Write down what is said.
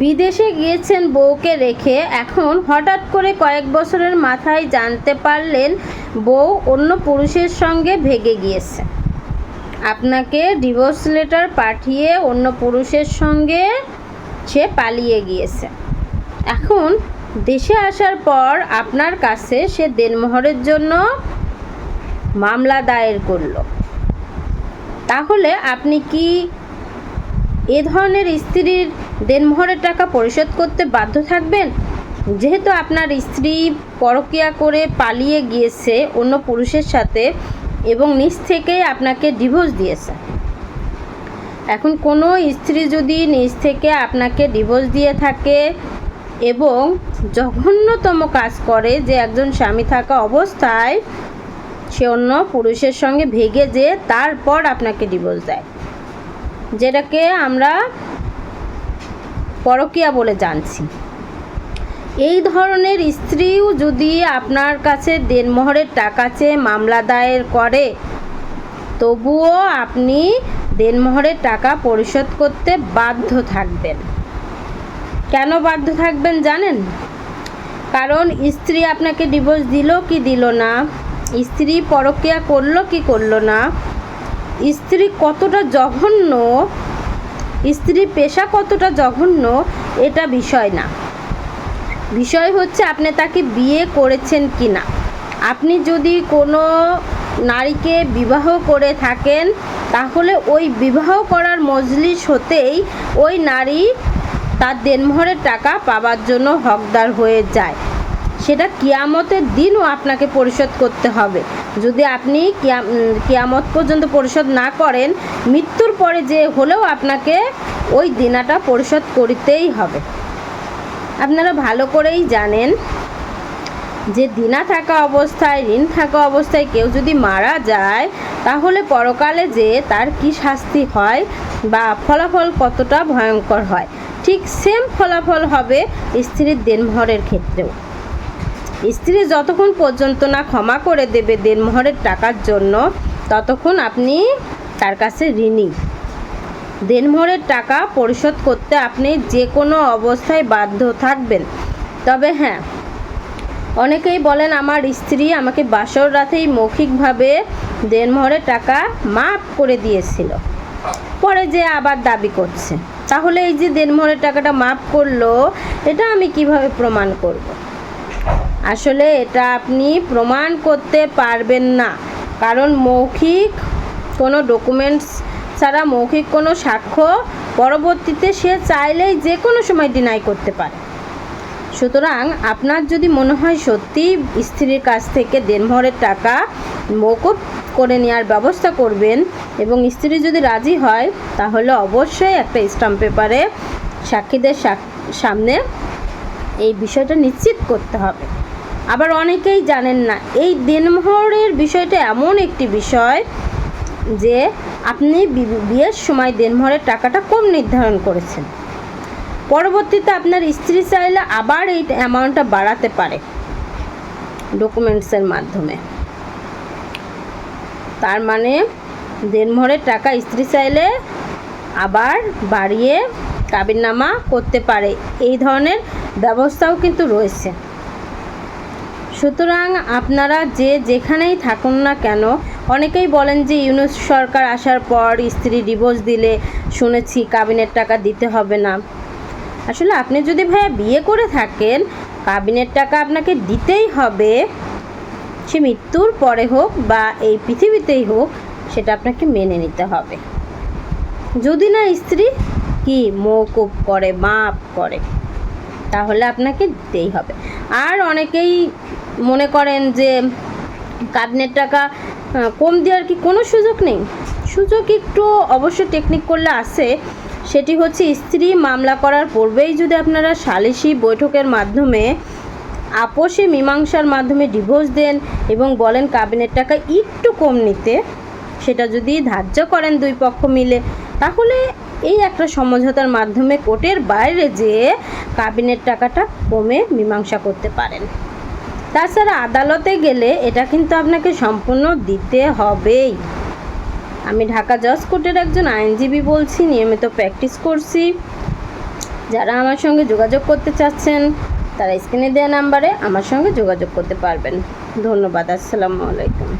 বিদেশে গিয়েছেন বউকে রেখে, এখন হঠাৎ করে কয়েক বছরের মাথায় জানতে পারলেন বউ অন্য পুরুষের সঙ্গে ভেগে গিয়েছে। আপনাকে ডিভোর্স লেটার পাঠিয়ে অন্য পুরুষের সঙ্গে সে পালিয়ে গিয়েছে। এখন দেশে আসার পর আপনার কাছে সে দেনমোহরের জন্য মামলা দায়ের করল। তাহলে আপনি কি এ ধরনের স্ত্রীর দেনমোহরের টাকা পরিশোধ করতে বাধ্য থাকবেন? যেহেতু আপনার স্ত্রী পরকিয়া করে পালিয়ে গিয়েছে অন্য পুরুষের সাথে এবং নিজ থেকেই আপনাকে ডিভোর্স দিয়েছে। এখন কোনো স্ত্রী যদি নিজ থেকে আপনাকে ডিভোর্স দিয়ে থাকে এবং জঘন্যতম কাজ করে যে একজন স্বামী থাকা অবস্থায় সে অন্য পুরুষের সঙ্গে ভেগে যে তারপর আপনাকে ডিভোর্স দেয়। যেটাকে আমরা পরকিয়া বলে জানছি। এই ধরনের স্ত্রীও যদি আপনার কাছে দেনমোহরের টাকা চেয়ে মামলা দায়ের করে, তবুও আপনি দেনমোহরের টাকা পরিশোধ করতে বাধ্য থাকবেন। কেন বাধ্য থাকবেন জানেন? কারণ স্ত্রী আপনাকে ডিভোর্স দিল কি দিল না? স্ত্রী পরকিয়া করল কি করল না? স্ত্রী কতটা জঘন্য স্ত্রী পেশা কতটা জঘন্য, এটা বিষয় না। বিষয় হচ্ছে আপনি তাকে বিয়ে করেছেন কি না আপনি যদি কোনো নারীকে বিবাহ করে থাকেন, তাহলে ওই বিবাহ করার মজলিস হতেই ওই নারী তার দেনমোহরের টাকা পাবার জন্য হকদার হয়ে যায়। সেটা কিয়ামতের দিনও আপনাকে পরিশোধ করতে হবে। যদি আপনি কিয়া- কিয়ামত পর্যন্ত পরিশোধ না করেন, মৃত্যুর পরে যে হলেও আপনাকে ওই দিনাটা পরিশোধ করিতেই হবে। আপনারা ভালো করেই জানেন যে দিনা থাকা অবস্থায়, ঋণ থাকা অবস্থায় কেউ যদি মারা যায়, তাহলে পরকালে যে তার কি শাস্তি হয় বা ফলাফল কতটা ভয়ঙ্কর হয়। ঠিক সেম ফলাফল হবে স্ত্রীর দেনমোহরের ক্ষেত্রেও। স্ত্রী যতক্ষণ পর্যন্ত না ক্ষমা করে দেবে দেনমোহরের টাকার জন্য, ততক্ষণ আপনি তার কাছে ঋণী। দেনমোহরের টাকা পরিশোধ করতে আপনি যে কোনো অবস্থায় বাধ্য থাকবেন। তবে হ্যাঁ অনেকেই বলেন, আমার স্ত্রী আমাকে বাসর রাতেই মৌখিকভাবে দেনমোহরের টাকা মাফ করে দিয়েছিল। পরে যে আবার দাবি করছে। তাহলে এই যে দেনমোহরের টাকাটা মাফ করল, এটা আমি কীভাবে প্রমাণ করব। আসলে এটা আপনি প্রমাণ করতে পারবেন না। কারণ মৌখিক কোনো ডকুমেন্টস ছাড়া মৌখিক কোনো সাক্ষ্য পরবর্তীতে সে চাইলেই যে কোনো সময় ডিনাই করতে পারে। সুতরাং আপনার যদি মনে হয় সত্যি স্ত্রীর কাছ থেকে দেনমোহরের টাকা মৌকুব করে নেওয়ার ব্যবস্থা করবেন এবং স্ত্রী যদি রাজি হয়, তাহলে অবশ্যই একটা স্টাম্প পেপারে সাক্ষীদের সামনে এই বিষয়টা নিশ্চিত করতে হবে। আবার অনেকেই জানেন না, এই দেনমোহরের বিষয়টা এমন একটি বিষয় যে আপনি বিয়ের সময় দেনমোহরের টাকাটা কম নির্ধারণ করেছেন। পরবর্তীতে আপনার স্ত্রী চাইলে আবার এই অ্যামাউন্টটা বাড়াতে পারে ডকুমেন্টসের মাধ্যমে। তার মানে দেনমোহরের টাকা স্ত্রী চাইলে আবার বাড়িয়ে কাবিননামা করতে পারে। এই ধরনের ব্যবস্থাও কিন্তু রয়েছে। সুতরাং আপনারা যে যেখানেই থাকুন না কেন, অনেকেই বলেন যে ইউনুস সরকার আসার পর স্ত্রী ডিভোর্স দিলে শুনেছি কাবিনের টাকা দিতে হবে না। আসলে আপনি যদি ভাইয়া বিয়ে করে থাকেন কাবিনের টাকা আপনাকে দিতেই হবে। সে মৃত্যুর পরে হোক বা এই পৃথিবীতেই হোক, সেটা আপনাকে মেনে নিতে হবে। যদি না স্ত্রী, কি মৌকুব করে, মাপ করে, তাহলে আপনাকে দিতেই হবে। আর অনেকেই মনে করেন যে কাবিনের টাকা কম দেওয়ার কি কোনো সুযোগ নেই? সুযোগ একটু অবশ্য টেকনিক করলে আছে। সেটি হচ্ছে স্ত্রী মামলা করার পূর্বেই যদি আপনারা সালিসি বৈঠকের মাধ্যমে আপোষে মীমাংসার মাধ্যমে ডিভোর্স দেন এবং বলেন কাবিনের টাকা একটু কম নিতে, সেটা যদি ধার্য করেন দুই পক্ষ মিলে, তাহলে এই একটা সমঝোতার মাধ্যমে কোর্টের বাইরে যেয়ে কাবিনের টাকাটা কমে মীমাংসা করতে পারেন। তাছাড়া আদালতে গেলে এটা কিন্তু আপনাকে সম্পূর্ণ দিতে হবেই। আমি ঢাকা জজ কোর্টের একজন আইনজীবী বলছি, নিয়মিত প্র্যাকটিস করছি। যারা আমার সঙ্গে যোগাযোগ করতে চাচ্ছেন, তারা স্ক্রিনে দেওয়া নাম্বারে আমার সঙ্গে যোগাযোগ করতে পারবেন। ধন্যবাদ, আসসালামু আলাইকুম।